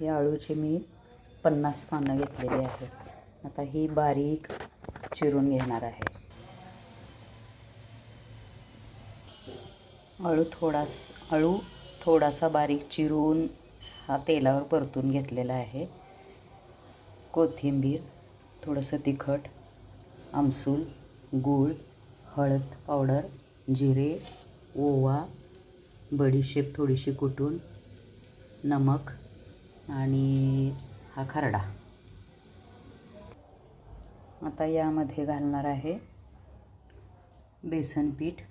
हे आळूचे मी पन्नास पानं घेतलेली आहे आता ही बारीक चिरून घेणार आहे. अळू थोडास अळू थोडासा बारीक चिरून हा तेलावर परतून घेतलेला आहे. कोथिंबीर थोडंसं तिखट आमसूल गूळ हळद पावडर जिरे ओवा बडीशेप थोडीशी कुटून नमक आणि हा खरडा. आता यामध्ये घालणार आहे बेसन पीठ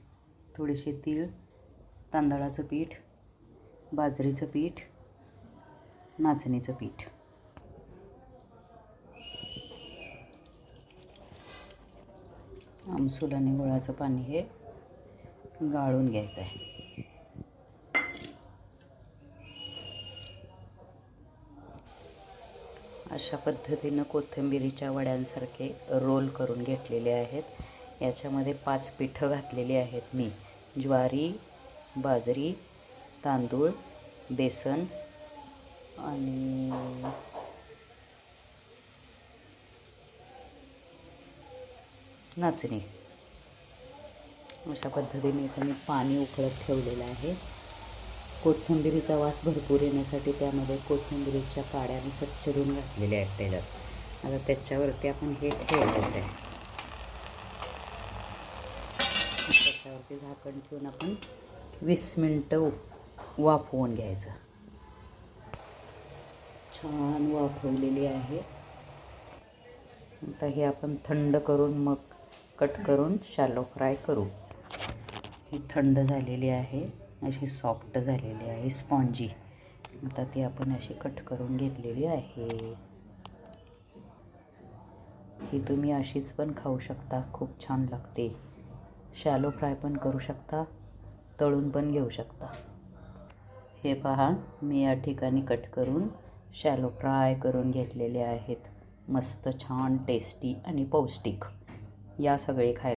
थोडेसे तीळ तांदळाचं पीठ बाजरीचं पीठ नाचणीचं पीठ. आमसुल आणि गुळाचं पाणी हे गाळून घ्यायचं आहे. अशा पद्धतीनं कोथिंबिरीच्या वड्यांसारखे रोल करून घेतलेले आहेत. याच्यामध्ये पाच पिठं घातलेली आहेत मी. ज्वारी बाजरी तांदूळ बेसन आणि नाचणी. अशा पद्धतीने इथं मी पाणी उकळत ठेवलेलं आहे. कोथिंबिरीचा वास भरपूर येण्यासाठी त्यामध्ये कोथिंबिरीच्या काड्या मी स्वच्छ धुवून घातलेल्या आहेत त्याच्यात. आता त्याच्यावरती आपण हे ठेवायचं आहे. त्याच्यावरती झाकण ठेवून आपण वीस मिनटं वाफवून घ्यायचं. छान वाफवलेली आहे. आता हे आपण थंड करून मग कट करून शॅलो फ्राय करू. ही थंड झालेली आहे. अशी सॉफ्ट झालेली आहे स्पॉन्जी आता ती आपण अशी कट करून घेतलेली आहे. ही तुम्ही अशीच पण खाऊ शकता खूप छान लागते. शॅलो फ्राय पण करू शकता तळून पण घेऊ शकता. हे पहा मी या ठिकाणी कट करून शॅलो फ्राय करून घेतलेले आहेत. मस्त छान टेस्टी आणि पौष्टिक. या सगळे खायला